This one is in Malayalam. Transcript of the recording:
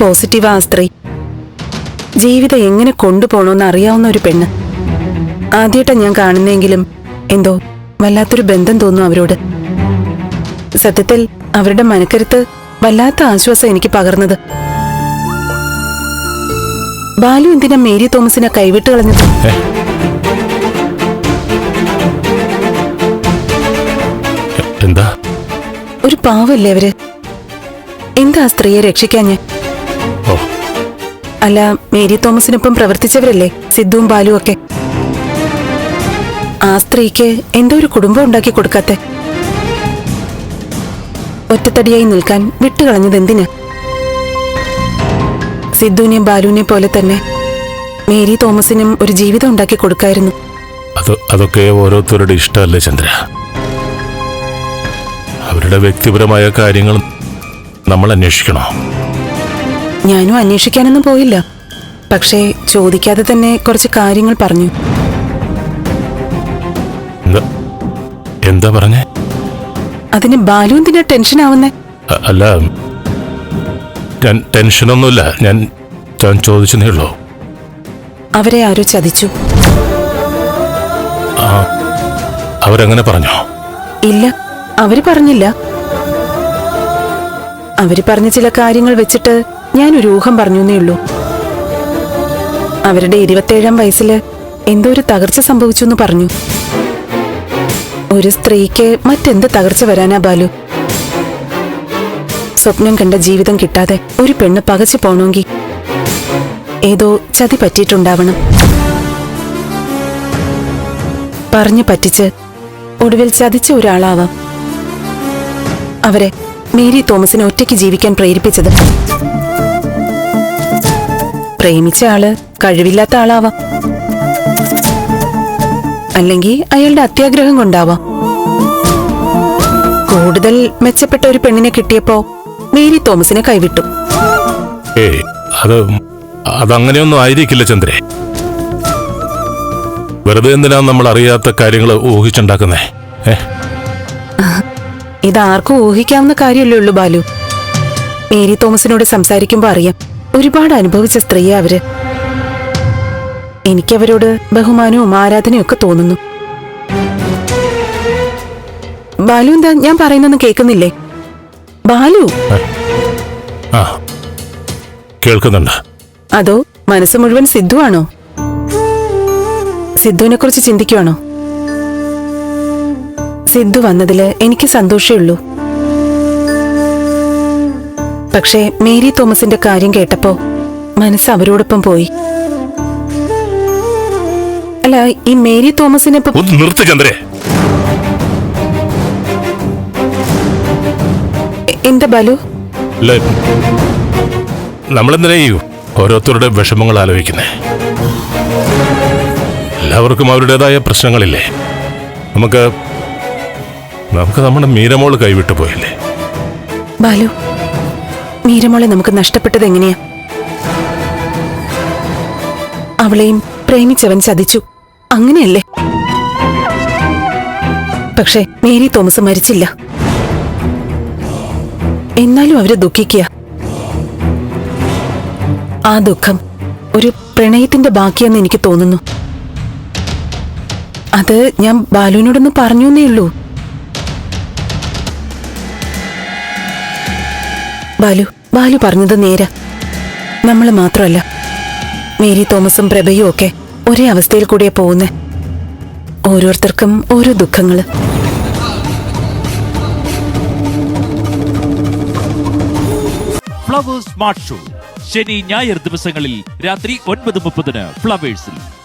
പോസിറ്റീവാ ആ സ്ത്രീ ജീവിതം എങ്ങനെ കൊണ്ടുപോകണമെന്ന് അറിയാവുന്ന ഒരു പെണ്ണ്. ആദ്യമായിട്ടാ ഞാൻ കാണുന്നെങ്കിലും എന്തോ വല്ലാത്തൊരു ബന്ധം തോന്നും അവരോട്. സത്യത്തിൽ അവരുടെ മനക്കരുത്ത് വല്ലാത്ത ആശ്വാസം എനിക്ക് പകർന്നത്. ബാലു എന്തിനാ മേരി തോമസിനെ കൈവിട്ട് കളഞ്ഞത്? എന്താ? ഒരു പാവല്ലേ അവർ? എന്താ സ്ത്രീയെ രക്ഷിക്കാൻ ഓ അല്ല മേരി തോമസിനൊപ്പം പ്രവർത്തിച്ചവരല്ലേ? സിദ്ധുവും ബാലുവും ഒക്കെ. ആ സ്ത്രീക്ക് എന്തോ ഒരു കുടുംബം ഉണ്ടാക്കി കൊടുക്കാത്തെ. ഒറ്റത്തടിയായി നിൽക്കാൻ വിട്ടുകളഞ്ഞത് എന്തിന്? സിദ്ധുവിനെയും ബാലുവിനെ പോലെ തന്നെ മേരി തോമസിനും ഒരു ജീവിതം ഉണ്ടാക്കി കൊടുക്കായിരുന്നു. അത് അതൊക്കെ ഓരോരുത്തരുടെ ഇഷ്ടമല്ലേ ചന്ദ്ര? അവരുടെ വ്യക്തിപരമായ കാര്യങ്ങൾ നമ്മൾ അന്വേഷിക്കണോ? ഞാനും അന്വേഷിക്കാനൊന്നും പോയില്ല. പക്ഷേ ചോദിക്കാതെ തന്നെ കുറച്ച് കാര്യങ്ങൾ പറഞ്ഞു. എന്താ പറഞ്ഞേ? അതിന് ബാലു എന്തിനാ ടെൻഷൻ ആവുന്നേ അല്ല ഞാൻ ടെൻഷനൊന്നുമില്ല. ഞാൻ ഞാൻ ചോദിച്ചതേ ഉള്ളൂ. അവരെ ആരോ ചതിച്ചു. അവരങ്ങനെ പറഞ്ഞോ? ഇല്ല അവർ പറഞ്ഞില്ല. അവർ പറഞ്ഞ ചില കാര്യങ്ങൾ വെച്ചിട്ട് ഞാൻ ഒരു ഊഹം പറഞ്ഞേ ഉള്ളൂ. അവരുടെ ഇരുപത്തേഴാം വയസ്സിൽ എന്തോ ഒരു തകർച്ച സംഭവിച്ചു എന്ന് പറഞ്ഞു. ഒരു സ്ത്രീക്ക് മറ്റെന്ത് തകർച്ച വരാനാ ബാലു? സ്വപ്നം കണ്ട ജീവിതം കിട്ടാതെ ഒരു പെണ്ണ് പകച്ചു പോണമെങ്കിൽ ഏതോ ചതി പറ്റിയിട്ടുണ്ടാവണം. പറഞ്ഞു പറ്റിച്ച് ഒടുവിൽ ചതിച്ച ഒരാളാവാം. അവരെ മേരി തോമസിനെ ഒറ്റയ്ക്ക് ജീവിക്കാൻ പ്രേരിപ്പിച്ചത്. പ്രേമിച്ച ആൾ കഴിവില്ലാത്ത ആളാവാം. അല്ലെങ്കിൽ അയാളുടെ അത്യാഗ്രഹം കൊണ്ടാവാം. കൂടുതൽ മെച്ചപ്പെട്ട ഒരു പെണ്ണിനെ കിട്ടിയപ്പോ മേരി തോമസിനെ കൈവിട്ടു. ഏയ് അത് അതങ്ങനെയൊന്നും ആയിരിക്കില്ല ചന്ദ്രേ. വെറുതെ എന്തിനാ നമ്മൾ അറിയാത്ത കാര്യങ്ങൾ ഊഹിച്ചുണ്ടാക്കുന്നേ? ഇത് ഇതാർക്കും ഊഹിക്കാവുന്ന കാര്യമല്ലേ ഉള്ളൂ ബാലു. മേരി തോമസിനോട് സംസാരിക്കുമ്പോ അറിയാം. ഒരുപാട് അനുഭവിച്ച സ്ത്രീയാ അവർ. എനിക്കവരോട് ബഹുമാനവും ആരാധനയും ഒക്കെ തോന്നുന്നു. ബാലു എന്താ ഞാൻ പറയുന്നൊന്നും കേൾക്കുന്നില്ലേ? ബാലു? ആ. കേൾക്കുന്നുണ്ട്. അതോ മനസ്സ് മുഴുവൻ സിദ്ധു ആണോ? സിദ്ധുവിനെ കുറിച്ച് ചിന്തിക്കുവാണോ? സിദ്ധു വന്നതിൽ എനിക്ക് സന്തോഷമേ ഉള്ളൂ. പക്ഷേ മേരി തോമസിന്റെ കാര്യം കേട്ടപ്പോ മനസ്സ് അവരോടൊപ്പം പോയി. അല്ല ഈ മേരി തോമസിനെ നിർത്ത് ചന്ദ്രേ. എന്താ ബാലു? അല്ല നമ്മളെന്തിനാ ഈ ഓരോരുത്തരുടെ വിഷമങ്ങൾ ആലോചിക്കുന്നേ? എല്ലാവർക്കും അവരുടേതായ പ്രശ്നങ്ങളില്ലേ? നമുക്ക് നമുക്ക് നമ്മുടെ മീരമോൾ കൈവിട്ടു പോയില്ലേ? ബാലു മീരമോളെ നമുക്ക് നഷ്ടപ്പെട്ടത് എങ്ങനെയാ? അവളെയും പ്രേമിച്ചവൻ ചതിച്ചു. അങ്ങനെയല്ലേ? പക്ഷെ മേരി തോമസ് മരിച്ചില്ല. എന്നാലും അവരെ ദുഃഖിക്കുക. ആ ദുഃഖം ഒരു പ്രണയത്തിന്റെ ബാക്കിയെന്ന് എനിക്ക് തോന്നുന്നു. അത് ഞാൻ ബാലുവിനോടൊന്ന് പറഞ്ഞു എന്നേ ഉള്ളൂ. ബാലു ബാലു പറഞ്ഞത് നേരാ. നമ്മൾ മാത്രമല്ല മേരി തോമസും പ്രഭയും ഒക്കെ ഒരേ അവസ്ഥയിൽ കൂടിയാ പോകുന്നേ. ഓരോരുത്തർക്കും ഓരോ ദുഃഖങ്ങൾ. Flowers smart show. ശനി ഞായർ ദിവസങ്ങളിൽ രാത്രി ഒൻപത് മുപ്പതിന് ഫ്ലവേഴ്സിൽ.